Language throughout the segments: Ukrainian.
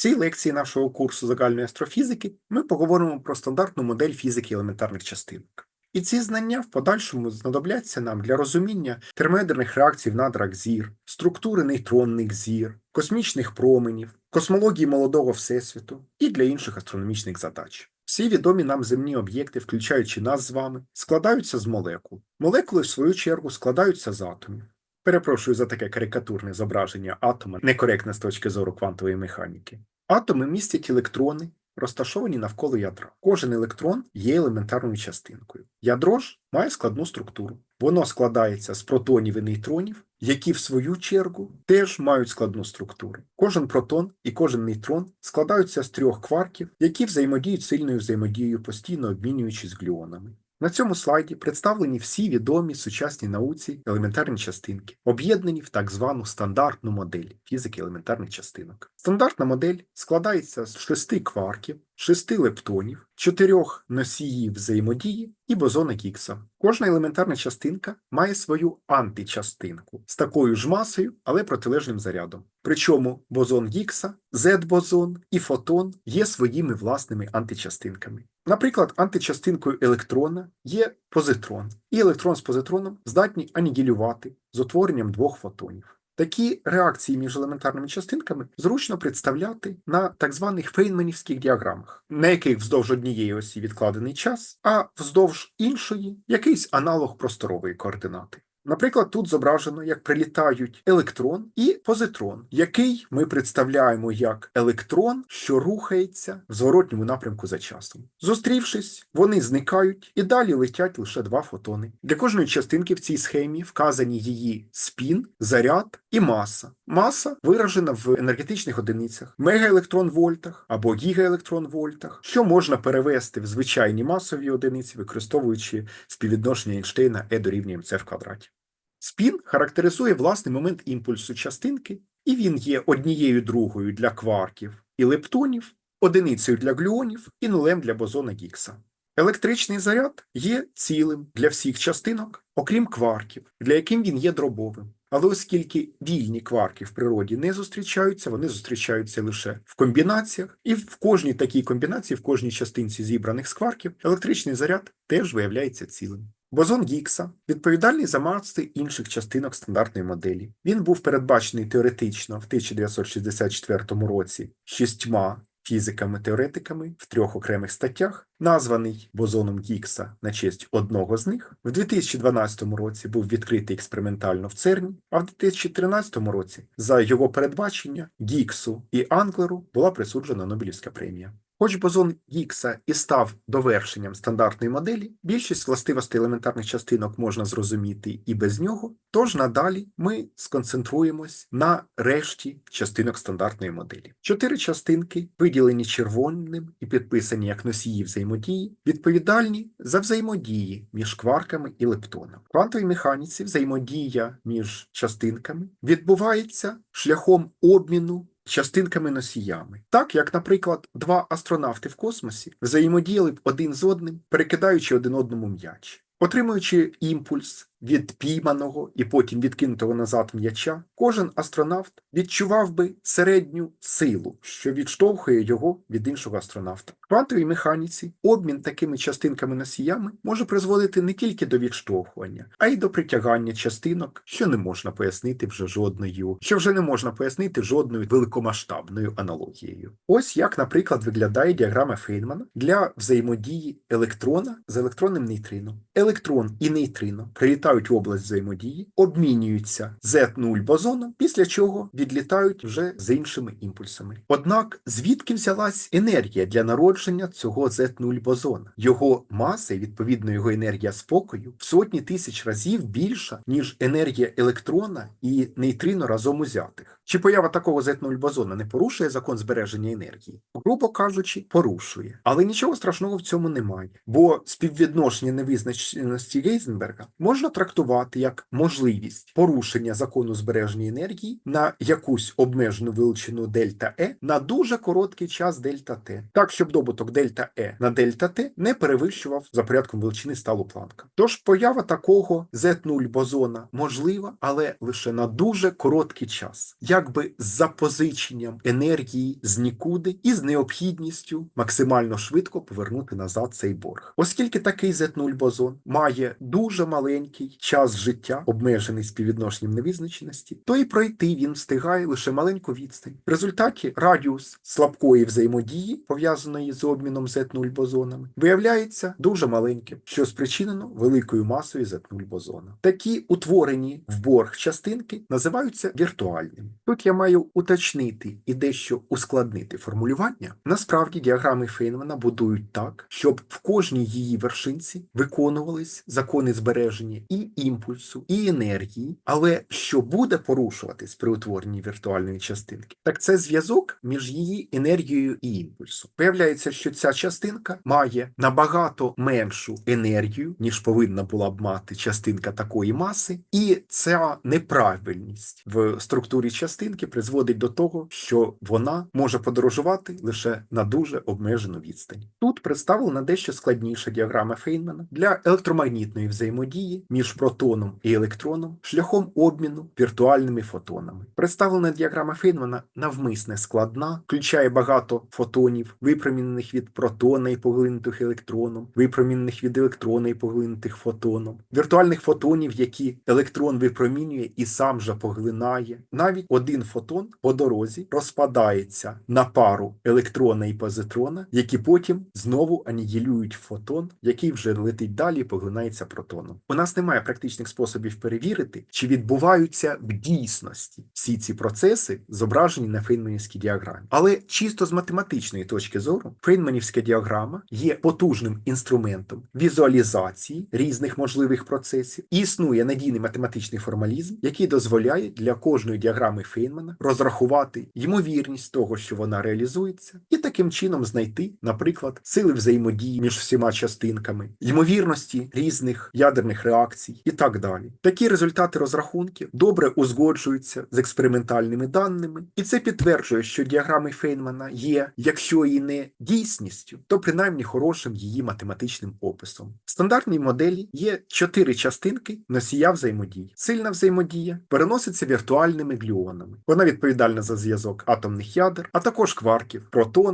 цій лекції нашого курсу загальної астрофізики ми поговоримо про стандартну модель фізики елементарних частинок. І ці знання в подальшому знадобляться нам для розуміння термоядерних реакцій в надрах зір, структури нейтронних зір, космічних променів, космології молодого Всесвіту і для інших астрономічних задач. Всі відомі нам земні об'єкти, включаючи нас з вами, складаються з молекул. Молекули, в свою чергу, складаються з атомів. Перепрошую за таке карикатурне зображення атома, некоректне з точки зору квантової механіки. Атоми містять електрони, розташовані навколо ядра. Кожен електрон є елементарною частинкою. Ядро ж має складну структуру. Воно складається з протонів і нейтронів, які в свою чергу теж мають складну структуру. Кожен протон і кожен нейтрон складаються з трьох кварків, які взаємодіють сильною взаємодією, постійно обмінюючись глюонами. На цьому слайді представлені всі відомі сучасній науці елементарні частинки, об'єднані в так звану стандартну модель фізики елементарних частинок. Стандартна модель складається з шести кварків, шести лептонів, чотирьох носіїв взаємодії і бозона Гіггса. Кожна елементарна частинка має свою античастинку з такою ж масою, але протилежним зарядом. Причому бозон Гіггса, Z-бозон і фотон є своїми власними античастинками. Наприклад, античастинкою електрона є позитрон, і електрон з позитроном здатні анігілювати з утворенням двох фотонів. Такі реакції між елементарними частинками зручно представляти на так званих фейнманівських діаграмах, на яких вздовж однієї осі відкладений час, а вздовж іншої якийсь аналог просторової координати. Наприклад, тут зображено, як прилітають електрон і позитрон, який ми представляємо як електрон, що рухається в зворотньому напрямку за часом. Зустрівшись, вони зникають і далі летять лише два фотони. Для кожної частинки в цій схемі вказані її спін, заряд і маса. Маса виражена в енергетичних одиницях, мегаелектрон-вольтах або гігаелектрон-вольтах, що можна перевести в звичайні масові одиниці, використовуючи співвідношення Ейнштейна E дорівнює mc в квадраті. Спін характеризує власний момент імпульсу частинки, і він є однією другою для кварків і лептонів, одиницею для глюонів і нулем для бозона Гіггса. Електричний заряд є цілим для всіх частинок, окрім кварків, для яким він є дробовим. Але оскільки вільні кварки в природі не зустрічаються, вони зустрічаються лише в комбінаціях, і в кожній такій комбінації, в кожній частинці зібраних з кварків, електричний заряд теж виявляється цілим. Бозон Гіггса відповідальний за маси інших частинок стандартної моделі. Він був передбачений теоретично в 1964 році шістьма фізиками-теоретиками в трьох окремих статтях, названий бозоном Гікса на честь одного з них. В 2012 році був відкритий експериментально в ЦЕРНі, а в 2013 році за його передбачення Гіксу і Англеру була присуджена Нобелівська премія. Хоч бозон Гіггса і став довершенням стандартної моделі, більшість властивостей елементарних частинок можна зрозуміти і без нього, тож надалі ми сконцентруємось на решті частинок стандартної моделі. Чотири частинки, виділені червоним і підписані як носії взаємодії, відповідальні за взаємодії між кварками і лептонами. В квантовій механіці взаємодія між частинками відбувається шляхом обміну частинками-носіями. Так, як, наприклад, два астронавти в космосі взаємодіяли б один з одним, перекидаючи один одному м'яч. Отримуючи імпульс від пійманого і потім відкинутого назад м'яча, кожен астронавт відчував би середню силу, що відштовхує його від іншого астронавта. В квантовій механіці обмін такими частинками-носіями може призводити не тільки до відштовхування, а й до притягання частинок, що не можна пояснити вже жодною, що вже не можна пояснити жодною великомасштабною аналогією. Ось як, наприклад, виглядає діаграма Фейнмана для взаємодії електрона з електронним нейтрином. Електрон і нейтрино прилітають в область взаємодії, обмінюються Z0 бозоном, після чого відлітають вже з іншими імпульсами. Однак звідки взялась енергія для народження цього Z0 бозона? Його маса і відповідно його енергія спокою в сотні тисяч разів більша, ніж енергія електрона і нейтрино разом узятих. Чи поява такого Z0 бозона не порушує закон збереження енергії? Грубо кажучи, порушує. Але нічого страшного в цьому немає, бо співвідношення невизначеності Гейзенберга можна потрактувати як можливість порушення закону збереження енергії на якусь обмежену величину дельта Е на дуже короткий час дельта Т, так щоб добуток дельта Е на дельта Т не перевищував за порядком величини сталу планка. Тож поява такого Z0 бозона можлива, але лише на дуже короткий час, якби з запозиченням енергії з нікуди і з необхідністю максимально швидко повернути назад цей борг. Оскільки такий Z0 бозон має дуже маленький час життя, обмежений співвідношенням невизначеності, то і пройти він встигає лише маленьку відстань. В результаті радіус слабкої взаємодії, пов'язаної з обміном Z0 бозонами, виявляється дуже маленьким, що спричинено великою масою Z0 бозона. Такі утворені в борг частинки називаються віртуальними. Тут я маю уточнити і дещо ускладнити формулювання. Насправді діаграми Фейнмана будують так, щоб в кожній її вершинці виконувались закони збереження і імпульсу, і енергії, але що буде порушуватись при утворенні віртуальної частинки, так це зв'язок між її енергією і імпульсом. Виявляється, що ця частинка має набагато меншу енергію, ніж повинна була б мати частинка такої маси, і ця неправильність в структурі частинки призводить до того, що вона може подорожувати лише на дуже обмежену відстань. Тут представлена дещо складніша діаграма Фейнмана для електромагнітної взаємодії між протоном і електроном шляхом обміну віртуальними фотонами. Представлена діаграма Фейнмана навмисне складна, включає багато фотонів, випромінених від протона і поглинутих електроном, випромінених від електрона і поглинутих фотоном, віртуальних фотонів, які електрон випромінює і сам же поглинає. Навіть один фотон по дорозі розпадається на пару електрона і позитрона, які потім знову анігілюють фотон, який вже летить далі і поглинається протоном. У нас немає практичних способів перевірити, чи відбуваються в дійсності всі ці процеси, зображені на фейнманівській діаграмі. Але чисто з математичної точки зору, фейнманівська діаграма є потужним інструментом візуалізації різних можливих процесів і існує надійний математичний формалізм, який дозволяє для кожної діаграми Фейнмана розрахувати ймовірність того, що вона реалізується, і таким чином знайти, наприклад, сили взаємодії між всіма частинками, ймовірності різних ядерних реакцій і так далі. Такі результати розрахунків добре узгоджуються з експериментальними даними, і це підтверджує, що діаграми Фейнмана є, якщо і не дійсністю, то принаймні хорошим її математичним описом. В стандартній моделі є чотири частинки носія взаємодії. Сильна взаємодія переноситься віртуальними глюонами. Вона відповідальна за зв'язок атомних ядер, а також кварків,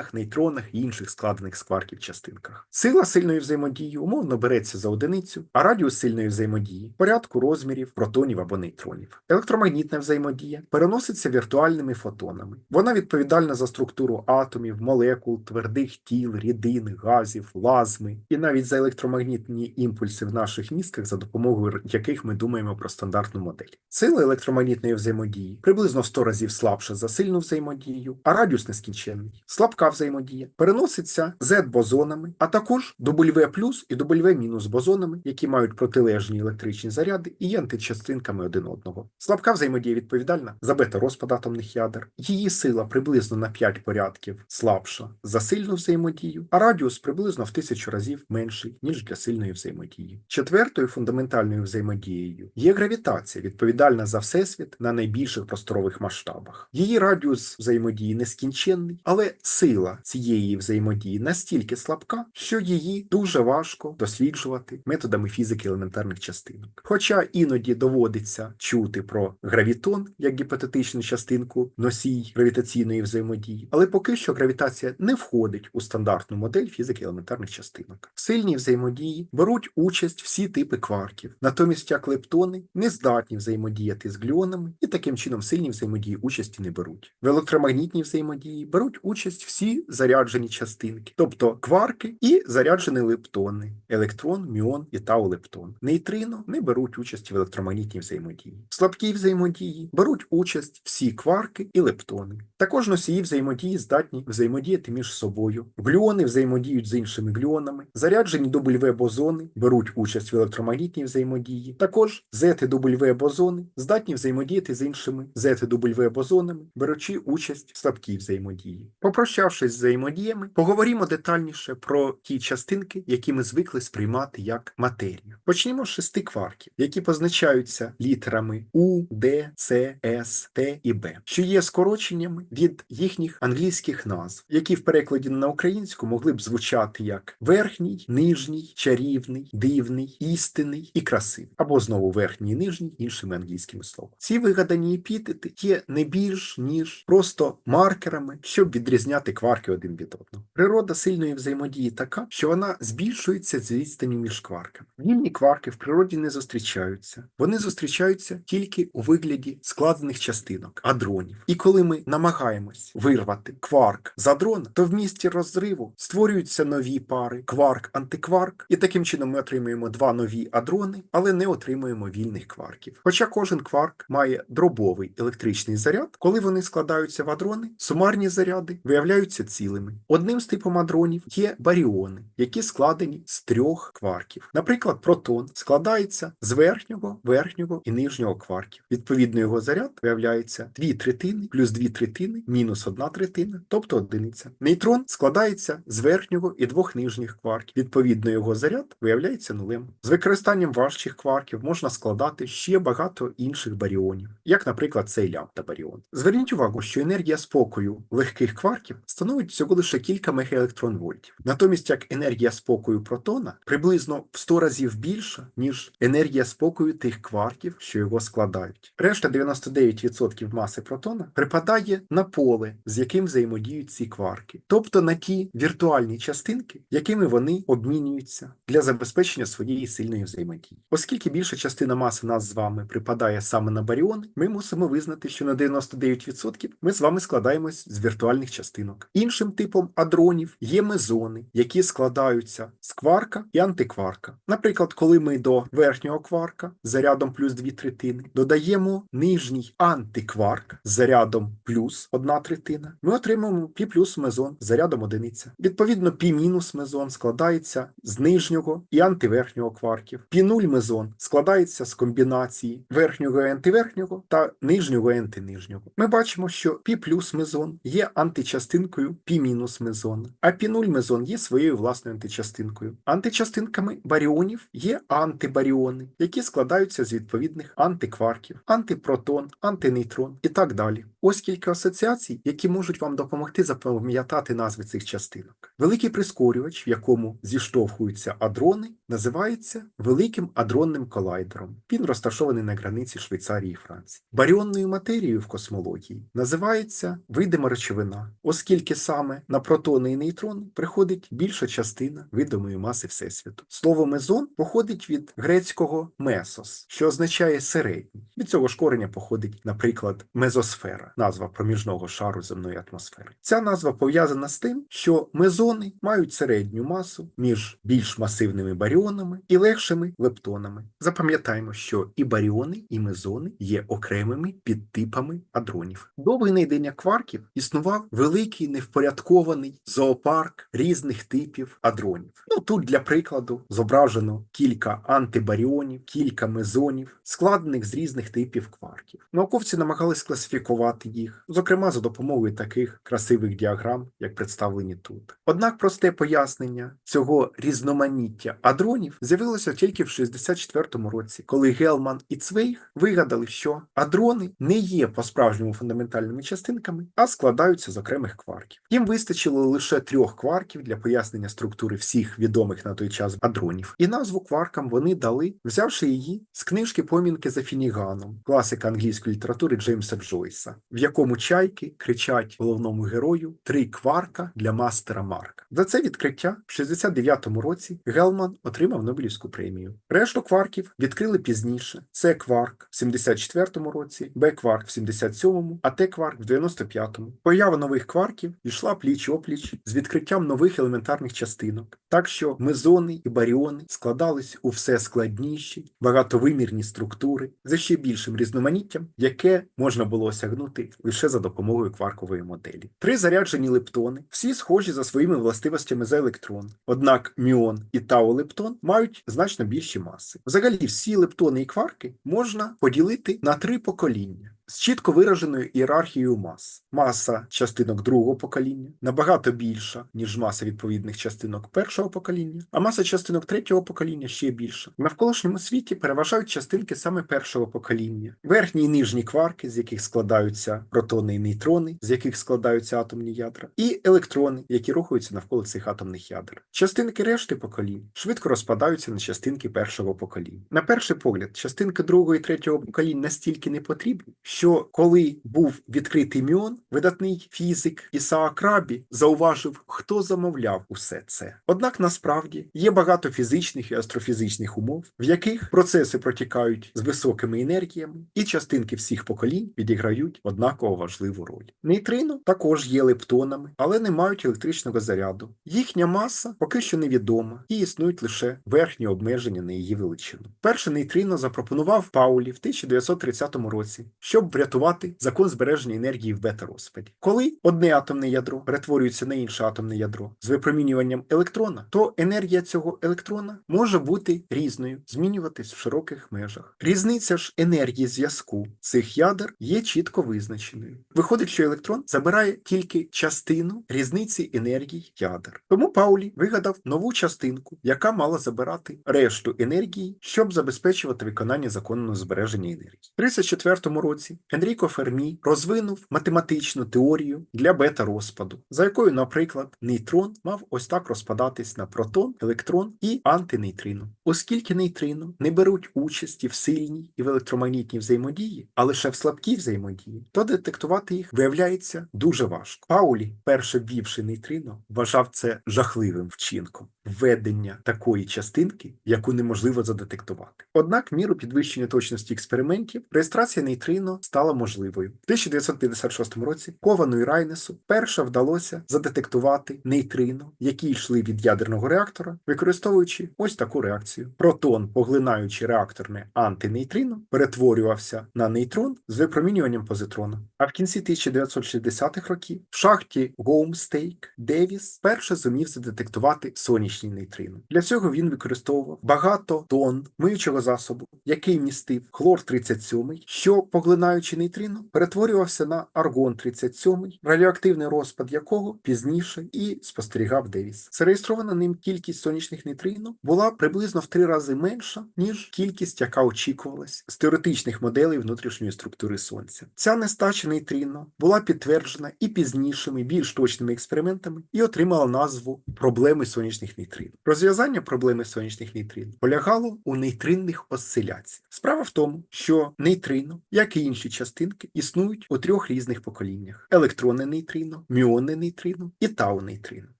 протонах, нейтронах і інших складених з кварків частинках. Сила сильної взаємодії умовно береться за одиницю, а радіус сильної взаємодії порядку розмірів протонів або нейтронів. Електромагнітна взаємодія переноситься віртуальними фотонами. Вона відповідальна за структуру атомів, молекул, твердих тіл, рідин, газів, плазми і навіть за електромагнітні імпульси в наших мізках, за допомогою яких ми думаємо про стандартну модель. Сила електромагнітної взаємодії приблизно в 100 разів слабша за сильну взаємодію, а радіус нескінченний. Слабка взаємодія переноситься Z-бозонами, а також W плюс і W бозонами, які мають протилежні електричні заряди і є античастинками один одного. Слабка взаємодія відповідальна за бета-розпад атомних ядер. Її сила приблизно на 5 порядків слабша за сильну взаємодію, а радіус приблизно в тисячу разів менший, ніж для сильної взаємодії. Четвертою фундаментальною взаємодією є гравітація, відповідальна за всесвіт на найбільших просторових масштабах. Її радіус взаємодії нескінченний, але сила цієї взаємодії настільки слабка, що її дуже важко досліджувати методами фізики елементарних частинок. Хоча іноді доводиться чути про гравітон як гіпотетичну частинку носій гравітаційної взаємодії, але поки що гравітація не входить у стандартну модель фізики елементарних частинок. В сильній взаємодії беруть участь всі типи кварків, натомість як лептони не здатні взаємодіяти з глюонами і таким чином в сильній взаємодії участі не беруть. В електромагнітній взаємодії беруть участь всі заряджені частинки, тобто кварки і заряджені лептони, електрон, міон і тау-лептон. Нейтрино не беруть участь в електромагнітній взаємодії. В слабкій взаємодії беруть участь всі кварки і лептони. Також носії взаємодії здатні взаємодіяти між собою. Глюони взаємодіють з іншими глюонами. Заряджені W бозони беруть участь в електромагнітній взаємодії. Також Z і W бозони здатні взаємодіяти з іншими Z і W бозонами, беручи участь в слабкій взаємодії. Попрощавшись З взаємодіями, поговоримо детальніше про ті частинки, які ми звикли сприймати як матерію. Почнімо з шести кварків, які позначаються літерами У, Д, С, С, Т і Б, що є скороченнями від їхніх англійських назв, які в перекладі на українську могли б звучати як верхній, нижній, чарівний, дивний, істинний і красивий, або знову верхній і нижній іншими англійськими словами. Ці вигадані епітети є не більш ніж просто маркерами, щоб відрізняти кварки один від одного. Природа сильної взаємодії така, що вона збільшується з відстані між кварками. Вільні кварки в природі не зустрічаються. Вони зустрічаються тільки у вигляді складених частинок, адронів. І коли ми намагаємось вирвати кварк з адрона, то в місті розриву створюються нові пари кварк-антикварк, і таким чином ми отримуємо два нові адрони, але не отримуємо вільних кварків. Хоча кожен кварк має дробовий електричний заряд, коли вони складаються в адрони, сумарні заряди виявляються цілими. Одним з типом адронів є баріони, які складені з трьох кварків. Наприклад, протон складається з верхнього, верхнього і нижнього кварків. Відповідно, його заряд виявляється дві третини плюс дві третини мінус одна третина, тобто одиниця. Нейтрон складається з верхнього і двох нижніх кварків. Відповідно, його заряд виявляється нулем. З використанням важчих кварків можна складати ще багато інших баріонів, як, наприклад, цей лямбда баріон. Зверніть увагу, що енергія спокою легких кварків становить всього лише кілька мегаелектронвольтів. Натомість як енергія спокою протона приблизно в 100 разів більша, ніж енергія спокою тих кварків, що його складають. Решта 99% маси протона припадає на поле, з яким взаємодіють ці кварки, тобто на ті віртуальні частинки, якими вони обмінюються для забезпечення своєї сильної взаємодії. Оскільки більша частина маси нас з вами припадає саме на баріони, ми мусимо визнати, що на 99% ми з вами складаємось з віртуальних частинок. Іншим типом адронів є мезони, які складаються з кварка і антикварка. Наприклад, коли ми до верхнього кварка зарядом плюс 2 третини додаємо нижній антикварк з зарядом плюс 1 третина, ми отримаємо пі плюс мезон зарядом одиниця. Відповідно, пі мінус мезон складається з нижнього і антиверхнього кварків. Пі 0 мезон складається з комбінації верхнього і антиверхнього та нижнього і антинижнього. Ми бачимо, що пі плюс мезон є античастинкою пі мінус мезона, а пі 0 мезон є своєю власною античастинкою. Античастинками баріонів є антибаріони, які складаються з відповідних антикварків, антипротон, антинейтрон і так далі. Ось кілька асоціацій, які можуть вам допомогти запам'ятати назви цих частинок. Великий прискорювач, в якому зіштовхуються адрони, називається великим адронним колайдером. Він розташований на границі Швейцарії і Франції. Баріонною матерією в космології називається видима речовина, оскільки саме на протони і нейтрони приходить більша частина видимої маси Всесвіту. Слово мезон походить від грецького месос, що означає середній. Від цього ж кореня походить, наприклад, мезосфера, назва проміжного шару земної атмосфери. Ця назва пов'язана з тим, що мезони мають середню масу між більш масивними баріонами і легшими лептонами. Запам'ятаємо, що і баріони, і мезони є окремими підтипами адронів. До винайдення кварків існував великий невпорядкований зоопарк різних типів адронів. Ну тут для прикладу зображено кілька антибаріонів, кілька мезонів, складених з різних типів кварків. Науковці намагались класифікувати їх, зокрема за допомогою таких красивих діаграм, як представлені тут. Однак просте пояснення цього різноманіття адронів з'явилося тільки в 64-му році, коли Гелман і Цвейг вигадали, що адрони не є по-справжньому фундаментальними частинками, а складаються з окремих кварків. Їм вистачило лише трьох кварків для пояснення структури всіх відомих на той час адронів, і назву кваркам вони дали, взявши її з книжки Помінки за Фініганом, класика англійської літератури Джеймса Джойса, в якому чайки кричать головному герою три кварка для мастера Марка. За це відкриття в 69-му році Гелман отримав Нобелівську премію. Решту кварків відкрили пізніше. Це кварк в 74-му році, Б кварк в 77-му, а Т кварк в 95-му. Поява нових кварків йшла пліч опліч з відкриттям нових елементарних частинок, так що мезони і баріони складались у все складніші, багатовимірні структури за ще більшим різноманіттям, яке можна було осягнути лише за допомогою кваркової моделі. Три заряджені лептони, всі схожі за своїми властивостями за електрон. Однак міон і тау-лептон мають значно більші маси. Взагалі, всі лептони і кварки можна поділити на три покоління. З чітко вираженою ієрархією мас. Маса частинок другого покоління набагато більша, ніж маса відповідних частинок першого покоління, а маса частинок третього покоління ще більша. В навколишньому світі переважають частинки саме першого покоління, верхні і нижні кварки, з яких складаються протони і нейтрони, з яких складаються атомні ядра, і електрони, які рухаються навколо цих атомних ядер. Частинки решти поколінь швидко розпадаються на частинки першого покоління. На перший погляд, частинки другого і третього поколінь настільки не потрібні, що коли був відкритий міон, видатний фізик Ісаак Рабі зауважив, хто замовляв усе це. Однак насправді є багато фізичних і астрофізичних умов, в яких процеси протікають з високими енергіями, і частинки всіх поколінь відіграють однаково важливу роль. Нейтрино також є лептонами, але не мають електричного заряду. Їхня маса поки що невідома і існують лише верхні обмеження на її величину. Перше нейтрино запропонував Паулі в 1930 році, щоб врятувати закон збереження енергії в бета-розпаді. Коли одне атомне ядро перетворюється на інше атомне ядро з випромінюванням електрона, то енергія цього електрона може бути різною, змінюватись в широких межах. Різниця ж енергії зв'язку цих ядер є чітко визначеною. Виходить, що електрон забирає тільки частину різниці енергій ядер. Тому Паулі вигадав нову частинку, яка мала забирати решту енергії, щоб забезпечувати виконання закону збереження енергії. В 1934 році Енріко Фермі розвинув математичну теорію для бета-розпаду, за якою, наприклад, нейтрон мав ось так розпадатись на протон, електрон і антинейтрино. Оскільки нейтрино не беруть участі в сильній і в електромагнітній взаємодії, а лише в слабкій взаємодії, то детектувати їх виявляється дуже важко. Паулі, перше ввівши нейтрино, вважав це жахливим вчинком введення такої частинки, яку неможливо задетектувати. Однак, міру підвищення точності експериментів, реєстрація нейтрино стала можливою. В 1956 році Ковану і Райнесу перше вдалося задетектувати нейтрино, які йшли від ядерного реактора, використовуючи ось таку реакцію. Протон, поглинаючи реакторне антинейтрино, перетворювався на нейтрон з випромінюванням позитрона. А в кінці 1960-х років в шахті Гоумстейк Девіс перше зумів задетектувати сонячні нейтрино. Для цього він використовував багато тонн миючого засобу, який містив хлор 37, що, поглинаючи нейтрино, перетворювався на аргон 37, радіоактивний розпад якого пізніше і спостерігав Девіс. Зареєстрована ним кількість сонячних нейтрино була приблизно в три рази менша, ніж кількість, яка очікувалась з теоретичних моделей внутрішньої структури Сонця. Ця нестача нейтрино була підтверджена і пізнішими, більш точними експериментами і отримала назву проблеми сонячних нейтрин. Розв'язання проблеми сонячних нейтрин полягало у нейтринних осциляціях. Справа в тому, що нейтрино, як і інші частинки, існують у трьох різних поколіннях: електронне нейтрино, міонне нейтрино і тау-нейтрино.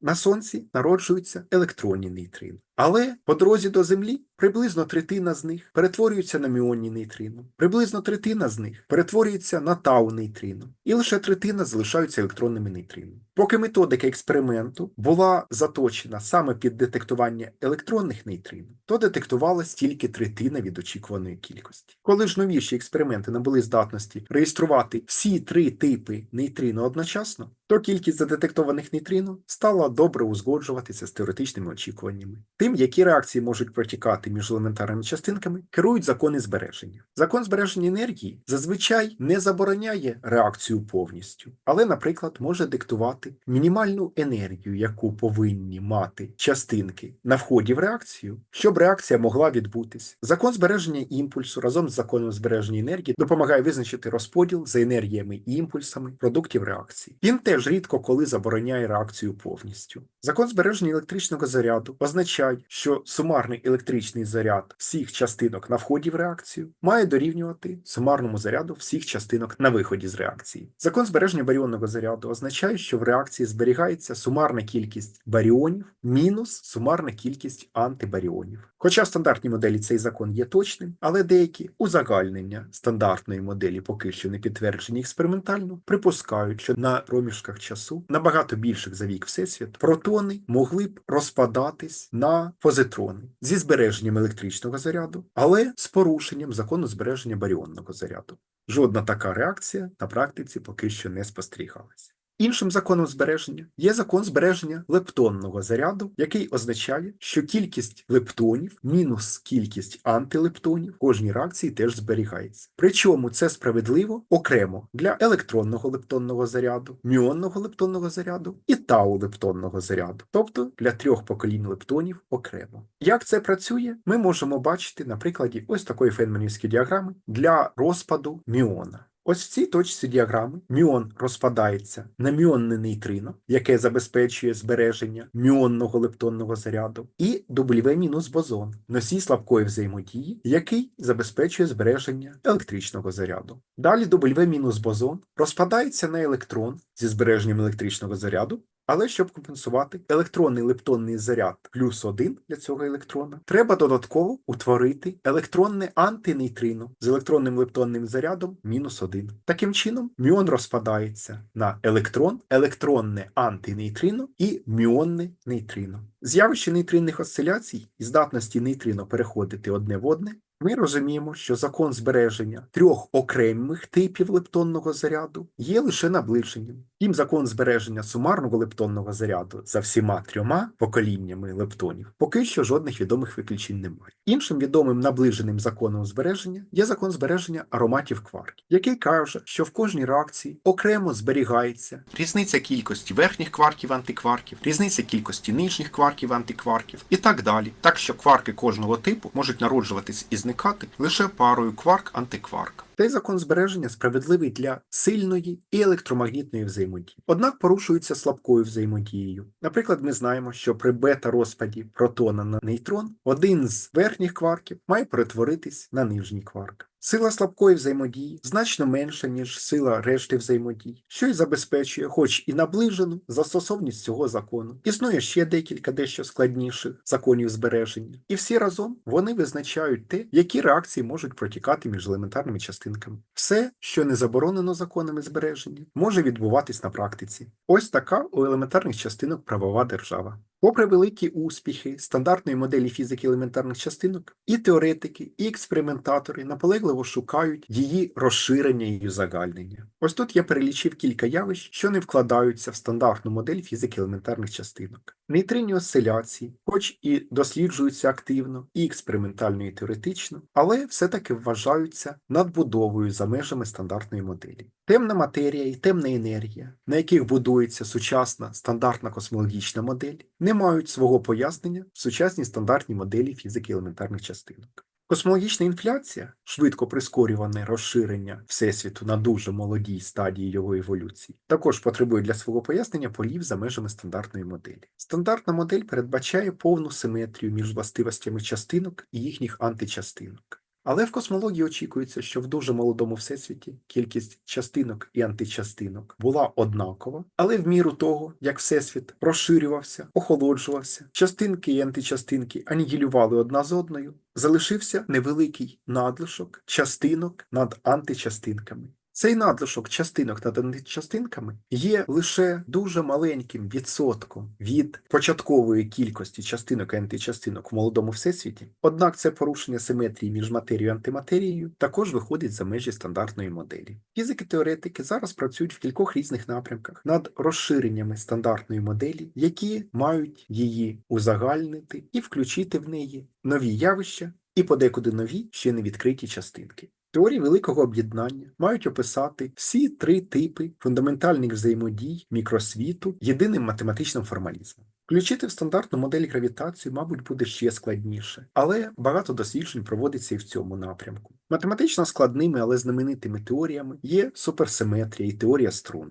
На сонці народжуються електронні нейтрино. Але по дорозі до Землі приблизно третина з них перетворюється на міонні нейтрино, приблизно третина з них перетворюється на тау-нейтрино, і лише третина залишаються електронними нейтрино. Поки методика експерименту була заточена саме під детектування електронних нейтрино, то детектувалась тільки третина від очікуваної кількості. Коли ж новіші експерименти набули здатності реєструвати всі три типи нейтрино одночасно, то кількість задетектованих нейтрино стала добре узгоджуватися з теоретичними очікуваннями. Тим, які реакції можуть протікати між елементарними частинками, керують закони збереження. Закон збереження енергії зазвичай не забороняє реакцію повністю, але, наприклад, може диктувати мінімальну енергію, яку повинні мати частинки на вході в реакцію, щоб реакція могла відбутись. Закон збереження імпульсу разом з законом збереження енергії допомагає визначити розподіл за енергіями і імпульсами продуктів реакції. Він теж рідко коли забороняє реакцію повністю. Закон збереження електричного заряду означає, що сумарний електричний заряд всіх частинок на вході в реакцію має дорівнювати сумарному заряду всіх частинок на виході з реакції. Закон збереження баріонного заряду означає, що в реакції зберігається сумарна кількість баріонів мінус сумарна кількість антибаріонів. Хоча в стандартній моделі цей закон є точним, але деякі узагальнення стандартної моделі поки що не підтверджені експериментально, припускають, що на проміжках часу набагато більших за вік всесвіт протони могли б розпадатись на позитрони зі збереженням електричного заряду, але з порушенням закону збереження баріонного заряду. Жодна така реакція на практиці поки що не спостерігалася. Іншим законом збереження є закон збереження лептонного заряду, який означає, що кількість лептонів мінус кількість антилептонів в кожній реакції теж зберігається. Причому це справедливо окремо для електронного лептонного заряду, міонного лептонного заряду і тау лептонного заряду, тобто для трьох поколінь лептонів окремо. Як це працює, ми можемо бачити на прикладі ось такої фейнманівської діаграми для розпаду міона. Ось в цій точці діаграми міон розпадається на міонне нейтрино, яке забезпечує збереження міонного лептонного заряду, і W- бозон, носій слабкої взаємодії, який забезпечує збереження електричного заряду. Далі W- бозон розпадається на електрон зі збереженням електричного заряду, але щоб компенсувати електронний лептонний заряд плюс 1 для цього електрона, треба додатково утворити електронне антинейтрино з електронним лептонним зарядом мінус 1. Таким чином, міон розпадається на електрон, електронне антинейтрино і міонне нейтрино. З'явище нейтринних осциляцій і здатності нейтрино переходити одне в одне ми розуміємо, що закон збереження трьох окремих типів лептонного заряду є лише наближенням. Втім, закон збереження сумарного лептонного заряду за всіма трьома поколіннями лептонів поки що жодних відомих виключень немає. Іншим відомим наближеним законом збереження є закон збереження ароматів кварків, який каже, що в кожній реакції окремо зберігається різниця кількості верхніх кварків антикварків, різниця кількості нижніх кварків антикварків і так далі. Так що кварки кожного типу можуть народжуватись і зникати лише парою кварк-антикварк. Цей закон збереження справедливий для сильної і електромагнітної взаємодії. Однак порушується слабкою взаємодією. Наприклад, ми знаємо, що при бета-розпаді протона на нейтрон один з верхніх кварків має перетворитись на нижній кварк. Сила слабкої взаємодії значно менша, ніж сила решти взаємодій, що й забезпечує, хоч і наближену, застосовність цього закону. Існує ще декілька дещо складніших законів збереження, і всі разом вони визначають те, які реакції можуть протікати між елементарними частинками. Все, що не заборонено законами збереження, може відбуватись на практиці. Ось така у елементарних частинок правова держава. Попри великі успіхи стандартної моделі фізики елементарних частинок, і теоретики, і експериментатори наполегливо шукають її розширення і узагальнення. Ось тут я перелічив кілька явищ, що не вкладаються в стандартну модель фізики елементарних частинок. Нейтринні осциляції, хоч і досліджуються активно, і експериментально, і теоретично, але все-таки вважаються надбудовою за межами стандартної моделі. Темна матерія і темна енергія, на яких будується сучасна стандартна космологічна модель, не мають свого пояснення в сучасній стандартній моделі фізики елементарних частинок. Космологічна інфляція, швидко прискорюване розширення Всесвіту на дуже молодій стадії його еволюції, також потребує для свого пояснення полів за межами стандартної моделі. Стандартна модель передбачає повну симетрію між властивостями частинок і їхніх античастинок. Але в космології очікується, що в дуже молодому всесвіті кількість частинок і античастинок була однакова, але в міру того, як всесвіт розширювався, охолоджувався, частинки і античастинки анігілювали одна з одною, залишився невеликий надлишок частинок над античастинками. Цей надлишок частинок над античастинками є лише дуже маленьким відсотком від початкової кількості частинок і античастинок в молодому всесвіті. Однак це порушення симетрії між матерією і антиматерією також виходить за межі стандартної моделі. Фізики-теоретики зараз працюють в кількох різних напрямках над розширеннями стандартної моделі, які мають її узагальнити і включити в неї нові явища і подекуди нові ще не відкриті частинки. Теорії великого об'єднання мають описати всі три типи фундаментальних взаємодій мікросвіту єдиним математичним формалізмом. Включити в стандартну модель гравітацію, мабуть, буде ще складніше, але багато досліджень проводиться і в цьому напрямку. Математично складними, але знаменитими теоріями є суперсиметрія і теорія струн.